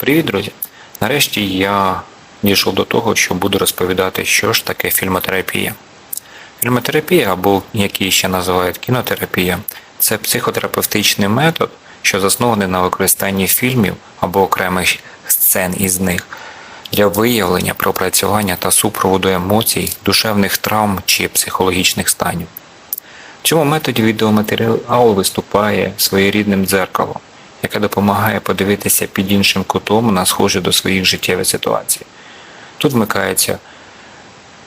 Привіт, друзі! Нарешті я дійшов до того, що буду розповідати, що ж таке фільмотерапія. Фільмотерапія, або як її ще називають кінотерапія, це психотерапевтичний метод, що заснований на використанні фільмів або окремих сцен із них для виявлення, пропрацювання та супроводу емоцій, душевних травм чи психологічних станів. В цьому методі відеоматеріал виступає своєрідним дзеркалом, яке допомагає подивитися під іншим кутом на схожі до своїх життєвих ситуацій. Тут вмикається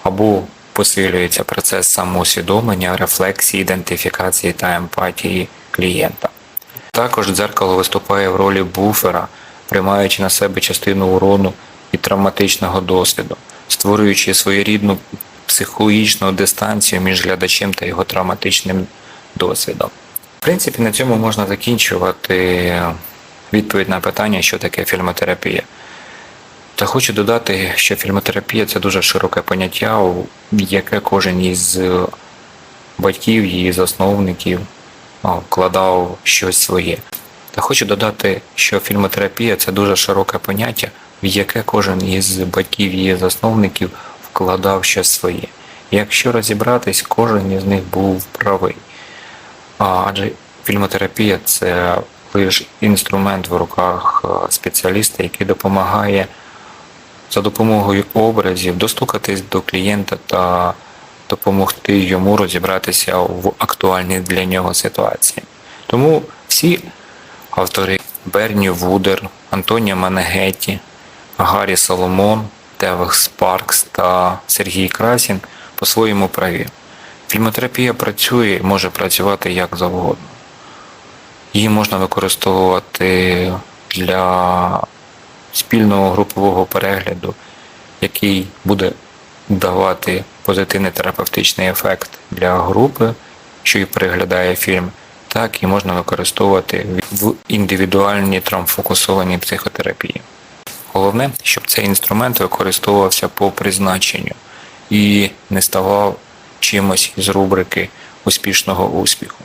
або посилюється процес самоусвідомлення, рефлексії, ідентифікації та емпатії клієнта. Також дзеркало виступає в ролі буфера, приймаючи на себе частину урону і травматичного досвіду, створюючи своєрідну психологічну дистанцію між глядачем та його травматичним досвідом. В принципі, на цьому можна закінчувати відповідь на питання, що таке фільмотерапія. Та хочу додати, що фільмотерапія це дуже широке поняття, яке кожен із батьків, її засновників вкладав щось своє. Та хочу додати, що фільмотерапія це дуже широке поняття, в яке кожен із батьків її засновників вкладав щось своє. Якщо розібратись, кожен із них був правий. Адже фільмотерапія це лише інструмент в руках е, спеціаліста, який допомагає за допомогою образів достукатись до клієнта та допомогти йому розібратися в актуальній для нього ситуації. Тому всі автори Берні Вудер, Антонія Манегетті, Гаррі Соломон, Тевих Спаркс та Сергій Красін по-своєму праві. Фільмотерапія працює і може працювати як завгодно. Її можна використовувати для спільного групового перегляду, який буде давати позитивний терапевтичний ефект для групи, що і переглядає фільм, так і можна використовувати в індивідуальній травмфокусованій психотерапії. Головне, щоб цей інструмент використовувався по призначенню і не ставав чимось з рубрики успішного успіху.